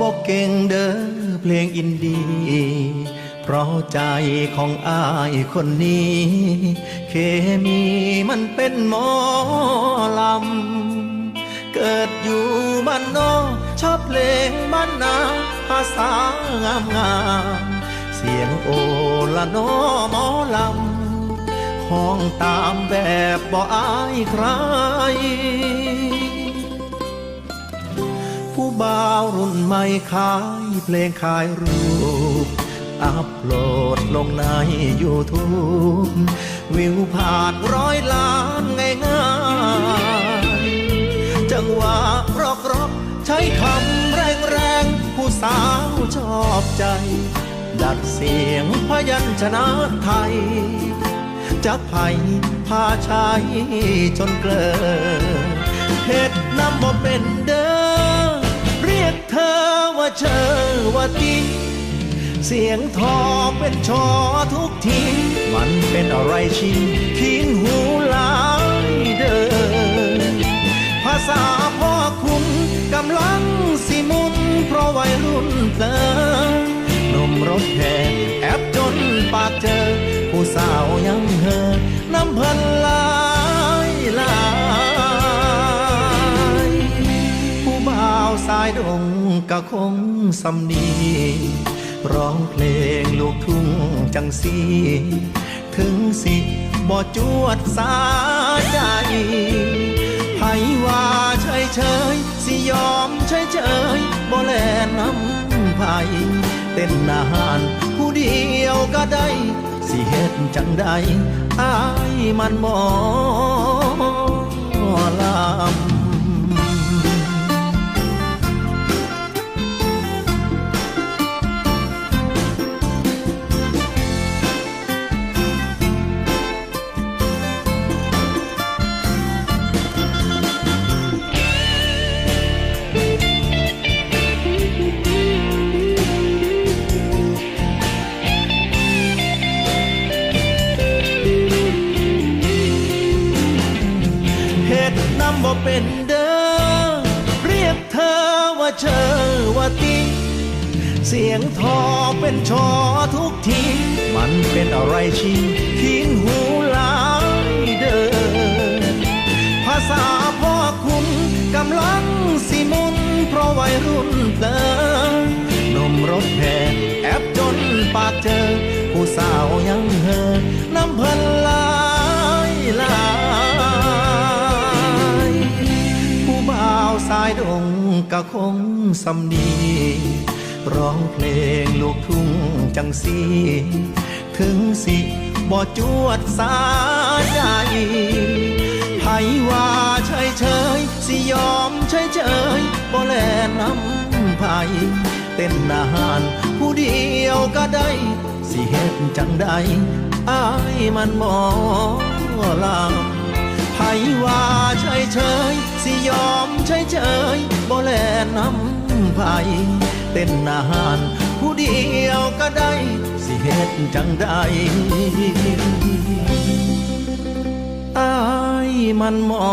บอกเก่งเด้อเพลงอินดี เพราะใจของอายคนนี้ เคมีมันเป็นหมอลำ เกิดอยู่บ้านนอกชอบเพลงบ้านนาภาษางามงามเสียงโอละนอหมอลำห้องตามแบบบ่อายใคร บ่าวรุ่นใหม่ขายเพลงขายรูป อัพโหลดลงใน YouTube วิวผ่านร้อยล้านง่ายๆจังหวะร็อกรอกใช้คำแรงแรงๆผู้สาวชอบใจ ดัดเสียงพยัญชนะไทยจักไผ่พาชายจนเกลอเห็ดน้ำบ่เป็นเด้อ ธอว่าเชอว่าตีเสียงทอเป็นชอทุกที มันเป็นอะไรชินทิ้งหูหลายเดิน ภาษาพ่อคุณกำลังสิมุน เพราะวัยรุ่นเตินนมรถแห่แอบจนปากเจอ ผู้สาวยังเฮอน้ำพันลาายดงก็คงสำนีร้องเพลงลูกทุ่งจังสีถึงสิบ่จวดสาใจไผว่าเฉยเฉยสิยอมเฉยเฉยบ่แลน้ำไผเต้นนานผู้เดียวก็ได้ สิเฮ็ดจังใดอายมันบ่ลำ บ่เป็นเด้อเรียกเธอว่าเชอว่าติเสียงทอเป็นชอทุกที มันเป็นอะไรชิงทิ้งหูหลายเดิน ภาษาพ่อคุณกำลังสิมุนเพราะวัยรุ่นเติน ก็คงสำนีร้องเพลงลูกทุ่งจังสีถึงสิบ่จวดสาใจไผว่าเฉยเฉยสิยอมเฉยเฉยบ่แลน้ำไผเต้นนานผู้เดียวก็ได้ สิเฮ็ดจังใดอายมันหมอลำไผว่าเฉยเฉยสิยอมเฉยเฉย บ่แลน้ำไผเต้นนาหาร ผู้เดียวก็ได้ สิเฮ็ดจังใดอายมันหมอ